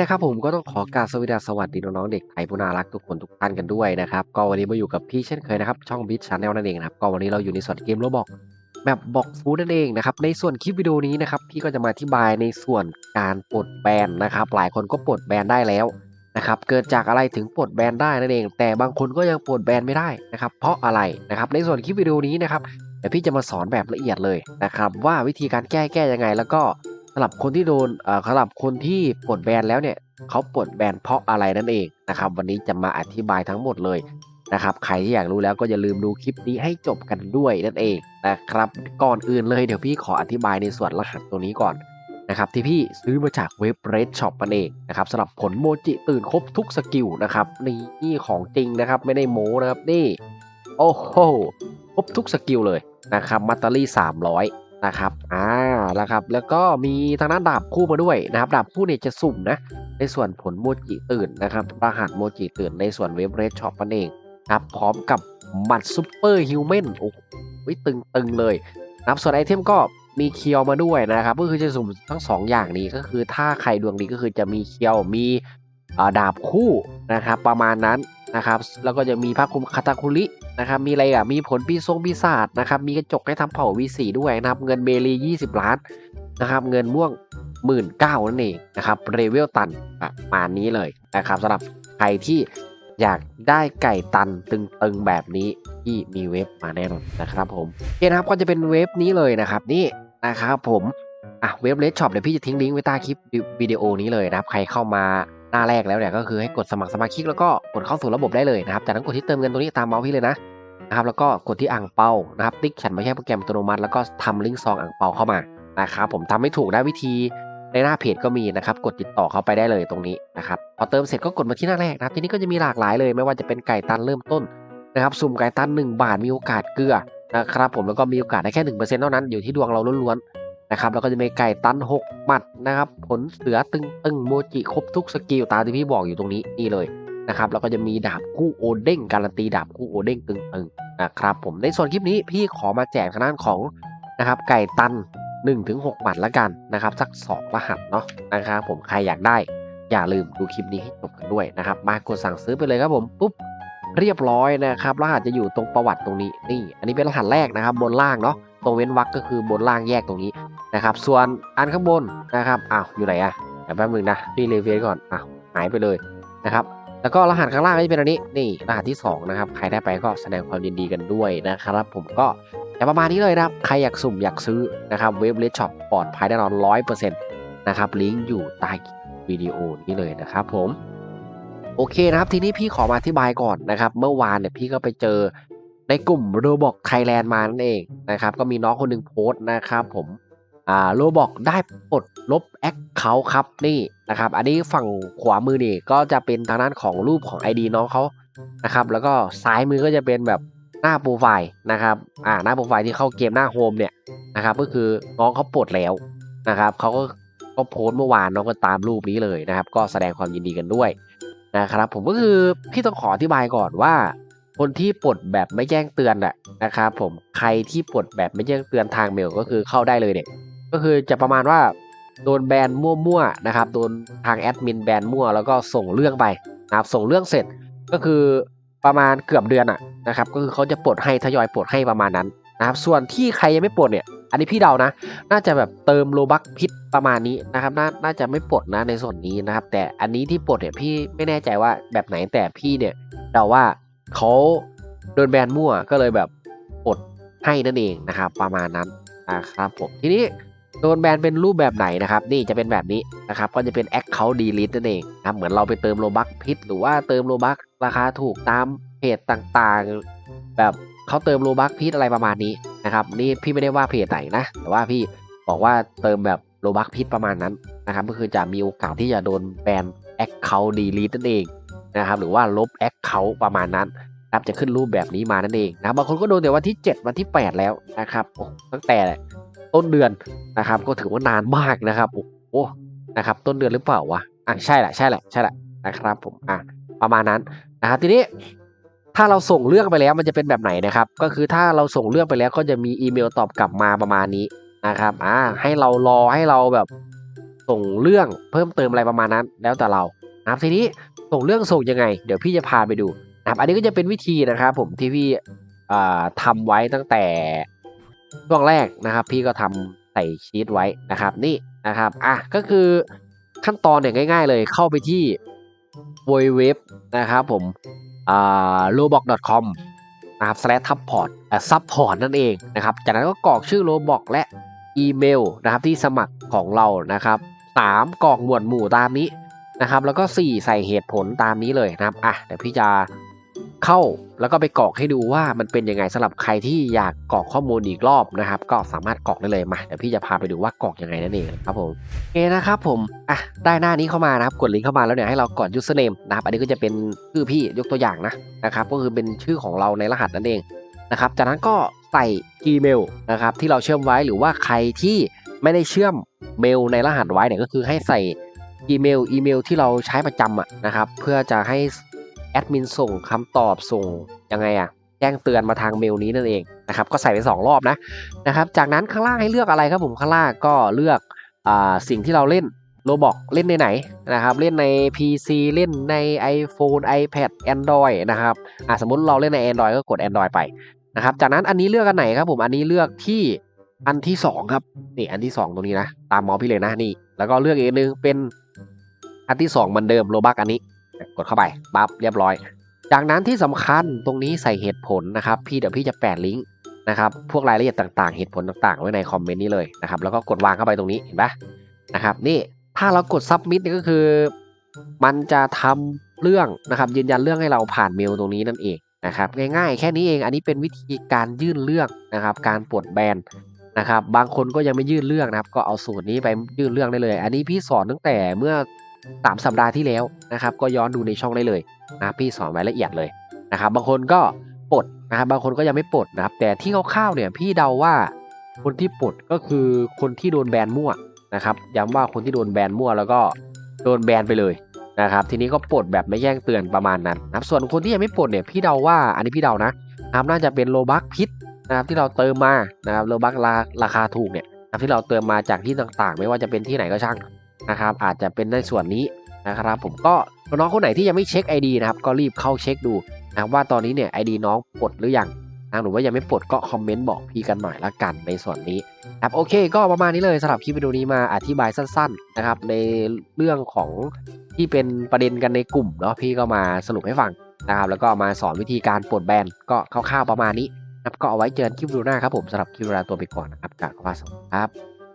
นะครับผมก็ต้องขอกราบสวัสดีสวัสดีน้องๆเด็กไทยผู้น่ารักทุกคนทุกท่านกันด้วยนะครับก็วันนี้มาอยู่กับพี่เช่นเคยนะครับช่องบิ๊ชชาแนลนั่นเองนะครับก็วันนี้เราอยู่ในส่วนเกมโรบอกแบบบอกฟูดนั่นเองนะครับในส่วนคลิปวิดีโอนี้นะครับพี่ก็จะมาอธิบายในส่วนการปลดแบนนะครับหลายคนก็ปลดแบนได้แล้วนะครับเกิดจากอะไรถึงปลดแบนได้นั่นเอง แต่บางคนก็ยังปลดแบนไม่ได้นะครับเพราะอะไรนะครับในส่วนคลิปวิดีโอนี้นะครับเดี๋ยวพี่จะมาสอนแบบละเอียดเลยนะครับว่าวิธีการแก้แก้ยังไงแล้วก็ สำหรับคนที่โดนเอ่อสำหรับคนที่ปลดแบนแล้วเนี่ยเขาปลดแบนเพราะอะไรนั่นเองนะครับ วันนี้จะมาอธิบายทั้งหมดเลยนะครับ ใครที่อยากรู้แล้วก็อย่าลืมดูคลิปนี้ให้จบกันด้วยนั่นเองนะครับ ก่อนอื่นเลยเดี๋ยวพี่ขออธิบายในส่วนรหัสตัวนี้ก่อนนะครับที่พี่ซื้อมาจากเว็บ Red Shop นั่นเองนะครับสำหรับผลโมจิตื่นครบทุกสกิลนะครับนี่นี่ของจริงนะครับไม่ได้โม้นะครับนี่โอ้โหครบทุกสกิลเลยนะครับมัตเตอรี่300นะครับอ่า แล้วครับ แล้วก็มีทางด้านดาบคู่มาด้วยนะครับ ดาบคู่เนี่ยจะสุ่มนะ ในส่วนผลโมจิตื่นนะครับ รหัสโมจิตื่นในส่วนเว็บเรดช็อปนั่นเองครับ พร้อมกับหมัดซูเปอร์ฮิวแมนโอ้โหตึงๆเลยนะครับส่วนไอเทมก็มีเคียวมาด้วยนะครับ ก็คือจะสุ่มทั้งสองอย่างนี้ก็คือถ้าใครดวงดีก็คือจะมีเคียวมีดาบคู่นะครับ ประมาณนั้น นะครับแล้วก็จะมีผ้าคลุมคาตาคุรินะครับมีอะไรอะมีผลปีทรงปีศาจนะครับมีกระจกให้ทำเผ่า V4 ด้วยนะครับเงินเบลี 20 ล้านนะครับเงินม่วงหมื่นเก้านั่นเองนะครับเรเวลตันประมาณนี้เลยนะครับสำหรับใครที่อยากได้ไก่ตันตึงๆแบบนี้ที่มีเว็บมาแน่นอนนะครับผมโอเคนะครับก็จะเป็นเว็บนี้เลยนะครับนี่นะครับผมอะเว็บเลดช็อปเดี๋ยวพี่จะทิ้งลิงก์ไว้ใต้คลิปวิดีโอนี้เลยนะครับใครเข้ามา หน้าแรกแล้วเนี่ยก็คือให้กดสมัครสมาชิกแล้วก็กดเข้าสู่ระบบได้เลยนะครับจากนั้นกดที่เติมเงินตรงนี้ตามเมาส์พี่เลยนะนะครับแล้วก็กดที่อ่างเปานะครับติ๊กฉันไม่ใช่โปรแกรมอัตโนมัติแล้วก็ทำลิงก์ซองอ่างเปาเข้ามานะครับผมทำไม่ถูกได้วิธีในหน้าเพจก็มีนะครับกดติดต่อเขาไปได้เลยตรงนี้นะครับพอเติมเสร็จก็กดมาที่หน้าแรกนะครับทีนี้ก็จะมีหลากหลายเลย ไม่ว่าจะเป็นไก่ตันเริ่มต้นนะครับสุ่มไก่ตัน 1 บาทมีโอกาสเกลือนะครับผมแล้วก็มีโอกาสได้แค่1%เท่านั้นอยู่ที่ดวงเราล้วนๆ นะครับแล้วก็จะมีไก่ตัน 6 หมัดนะครับผลเสือตึงตึงโมจิครบทุกสกิลตามที่พี่บอกอยู่ตรงนี้นี่เลยนะครับแล้วก็จะมีดาบคู่โอเด้งการันตีดาบคู่โอเด้งตึงๆนะครับผมในส่วนคลิปนี้พี่ขอมาแจกทางด้านของนะครับไก่ตัน1ถึง6หมัดละกันนะครับสัก 2 รหัสเนาะนะครับผมใครอยากได้อย่าลืมดูคลิปนี้ให้จบกันด้วยนะครับ มากดสั่งซื้อไปเลยครับผมปุ๊บเรียบร้อยนะครับ รหัสจะอยู่ตรงประวัติตรงนี้นี่ อันนี้เป็นรหัสแรกนะครับ บนล่างเนาะตรงเว้นวรรคก็คือบนล่างแยกตรงนี้ นะครับ ส่วนอันข้างบนนะครับอ้าวอยู่ไหนอะเดี๋ยวแป๊บนึงนะพี่รีเฟซก่อนอ้าวหายไปเลยนะครับ แล้วก็รหัสข้างล่างก็จะเป็นอันนี้นี่รหัสที่สองนะครับ ใครได้ไปก็แสดงความยินดีกันด้วยนะครับ ผมก็แต่ประมาณนี้เลยนะครับ ใครอยากสุ่มอยากซื้อนะครับเว็บเลดช็อปปลอดภัยแน่นอนร้อยเปอร์เซ็นต์นะครับลิงก์อยู่ใต้วิดีโอนี้เลยนะครับผมโอเคนะครับทีนี้พี่ขอมาอธิบายก่อนนะครับ เมื่อวานเนี่ยพี่ก็ไปเจอในกลุ่มโรบอกไทยแลนด์มานั่นเองนะครับ ก็มีน้องคนหนึ่งโพสต์นะครับ ผม อ่าโรบอกได้ปลดลบแอคเขาครับนี่นะครับอันนี้ฝั่งขวามือนี่ก็จะเป็นทางด้านของรูปของ ID น้องเขานะครับแล้วก็ซ้ายมือก็จะเป็นแบบหน้าโปรไฟล์นะครับอ่าหน้าโปรไฟล์ที่เข้าเกมหน้าโฮมเนี่ยนะครับก็คือน้องเขาปลดแล้วนะครับเขาก็ก็โพสต์เมื่อวานน้องก็ตามรูปนี้เลยนะครับ ก็แสดงความยินดีกันด้วยนะครับผมก็คือพี่ต้องขออธิบายก่อนว่า คนที่ปลดแบบไม่แจ้งเตือนอะนะครับผมใครที่ปลดแบบไม่แจ้งเตือนทางเมลก็คือเข้าได้เลยเนี่ย ก็คือจะประมาณว่าโดนแบนมั่วๆนะครับโดนทางแอดมินแบนมั่วแล้วก็ส่งเรื่องไปนะครับส่งเรื่องเสร็จก็คือประมาณเกือบเดือนอะนะครับก็คือเขาจะปลดให้ทยอยปลดให้ประมาณนั้นนะครับส่วนที่ใครยังไม่ปลดเนี่ย อันนี้พี่เดานะ น่าจะแบบเติมโลบักพิษประมาณนี้นะครับน่าน่าจะไม่ปลดนะในส่วนนี้นะครับ แต่อันนี้ที่ปลดเนี่ยพี่ไม่แน่ใจว่าแบบไหนแต่พี่เนี่ยเดาว่าเขาโดนแบนมั่วก็เลยแบบปลดให้นั่นเองนะครับประมาณนั้นนะครับผมทีนี้ โดนแบนเป็นรูปแบบไหนนะครับ นี่จะเป็นแบบนี้นะครับ ก็จะเป็น Account Delete นั่นเองนะเหมือนเราไปเติมโลบักพิษหรือว่าเติมโลบักราคาถูกตามเพจต่างๆ แบบเขาเติมโลบักพิษอะไรประมาณนี้นะครับ นี่พี่ไม่ได้ว่าเพจไหนนะ แต่ว่าพี่บอกว่าเติมแบบโลบักพิษประมาณนั้นนะครับ ก็คือจะมีโอกาสที่จะโดนแบน Account Delete นั่นเองนะครับ หรือว่าลบ Account ประมาณนั้นนะครับจะขึ้นรูปแบบนี้มานั่นเองนะบางคนก็โดนแต่วันที่ 7 วันที่ 8 แล้วนะครับโอ้ตั้งแต่ ต้นเดือนนะครับ ก็ถือว่านานมากนะครับโอ้โหนะครับ ต้นเดือนหรือเปล่าวะอะใช่แหละใช่แหละใช่แหละนะครับ ผมอะประมาณนั้นนะครับทีนี้ถ้าเราส่งเรื่องไปแล้วมันจะเป็นแบบไหนนะครับ ก็คือถ้าเราส่งเรื่องไปแล้วก็จะมีอีเมลตอบกลับมาประมาณนี้นะครับอ่าให้เรารอให้เราแบบส่งเรื่องเพิ่มเติมอะไรประมาณนั้น แล้วแต่เรานะครับทีนี้ส่งเรื่องส่งยังไง เดี๋ยวพี่จะพาไปดูนะครับอันนี้ก็จะเป็นวิธีนะครับ ผมที่พี่อ่าทำไว้ตั้งแต่ ช่วงแรกนะครับ พี่ก็ทำใส่ชีตไว้นะครับ นี่นะครับอะก็คือขั้นตอนเนี่ยง่าย ๆ เลยเข้าไปที่ w w w นะครับผมอ่า roblox.com นะครับ slash support support นั่นเองนะครับ จากนั้นก็กรอกชื่อ roblox และอีเมลนะครับที่สมัครของเรานะครับสามกรอกหมวดหมู่ตามนี้นะครับ แล้วก็สี่ใส่เหตุผลตามนี้เลยนะครับอะเดี๋ยวพี่จะ เข้าแล้วก็ไปกรอกให้ดูว่ามันเป็นยังไงสำหรับใครที่อยากกรอกข้อมูลอีกรอบนะครับ ก็สามารถกรอกได้เลยมาเดี๋ยวพี่จะพาไปดูว่ากรอกยังไงนั่นเองครับผมโอเคนะครับผมอะได้หน้านี้เข้ามานะครับกดลิงก์เข้ามาแล้วเนี่ยให้เรากด username นะครับอันนี้ก็จะเป็นชื่อพี่ยกตัวอย่างนะนะครับก็คือเป็นชื่อของเราในรหัสนั่นเองนะครับจากนั้นก็ใส่ Gmail นะครับที่เราเชื่อมไว้หรือว่าใครที่ไม่ได้เชื่อมเมลในรหัสไว้เนี่ยก็คือให้ใส่ Gmail อีเมลที่เราใช้ประจำอะนะครับเพื่อจะให้ แอดมินส่งคำตอบส่งยังไงอะแจ้งเตือนมาทางเมลนี้นั่นเองนะครับก็ใส่ไปสองรอบนะนะครับจากนั้นข้างล่างให้เลือกอะไรครับผมข้างล่างก็เลือกอสิ่งที่เราเล่นโรบอกเล่นในไหนนะครับเล่นใน PC เล่นใน iPhone iPad Android นะครับอ่าสมมติเราเล่นใน Android ก็กด Android ไปนะครับจากนั้นอันนี้เลือกอันไหนครับผมอันนี้เลือกที่อันที่สองครับนี่อันที่สองตรงนี้นะ ตามมาส์พี่เลยนะนี่ แล้วก็เลือกอีกนึงเป็นอันที่สองเหมือนเดิมโรบักอันนี้ กดเข้าไปปั๊บเรียบร้อย จากนั้นที่สำคัญตรงนี้ใส่เหตุผลนะครับ พี่เดี๋ยวพี่จะแปะลิงก์นะครับพวกรายละเอียดต่างๆ เหตุผลต่างๆ ไว้ในคอมเมนต์นี้เลยนะครับแล้วก็กดวางเข้าไปตรงนี้เห็นปะนะครับนี่ถ้าเรากด submit นี่ก็คือ มันจะทำเรื่องนะครับยืนยันเรื่องให้เราผ่านเมลตรงนี้นั่นเองนะครับง่ายๆ แค่นี้เองอันนี้เป็นวิธีการยื่นเรื่องนะครับ การปลดแบนนะครับบางคนก็ยังไม่ยื่นเรื่องนะครับ ก็เอาสูตรนี้ไปยื่นเรื่องได้เลย อันนี้พี่สอนตั้งแต่เมื่อ สามสัปดาห์ที่แล้วนะครับ ก็ย้อนดูในช่องได้เลยนะพี่สอนไว้ละเอียดเลยนะครับ บางคนก็ปลดนะครับบางคนก็ยังไม่ปลดนะครับ แต่ที่คร่าวๆเนี่ยพี่เดาว่าคนที่ปลดก็คือคนที่โดนแบนมั่วนะครับย้ำว่าคนที่โดนแบนมั่วแล้วก็โดนแบนไปเลยนะครับ ทีนี้ก็ปลดแบบไม่แย่งเตือนประมาณนั้นนะครับ ส่วนคนที่ยังไม่ปลดเนี่ยพี่เดาว่าอันนี้พี่เดานะครับน่าจะเป็นโลบักพิษนะครับที่เราเติมมานะครับโลบักราราคาถูกเนี่ยนะที่เราเติมมาจากที่ต่างๆ ไม่ว่าจะเป็นที่ไหนก็ช่าง นะครับ อาจจะเป็นในส่วนนี้นะครับ ผมก็น้องคนไหนที่ยังไม่เช็ค ID นะครับ ก็รีบเข้าเช็คดูนะครับว่าตอนนี้เนี่ย ID น้องปลดหรือยังนะหรือว่ายังไม่ปลดก็คอมเมนต์บอกพี่กันหน่อยละกันในส่วนนี้ครับโอเค ก็ประมาณนี้เลยสำหรับคลิปวิดีโอนี้มาอธิบายสั้น ๆนะครับ ในเรื่องของที่เป็นประเด็นกันในกลุ่มเนาะพี่ก็มาสรุปให้ฟังนะครับ แล้วก็มาสอนวิธีการปลดแบนก็คร่าวๆประมาณนี้นะครับก็เอาไว้เจอกันคลิปวิดีโอหน้าครับผมสำหรับคลิปเวลาตัวไปก่อนนะครับกราบขอบพระคุณครับ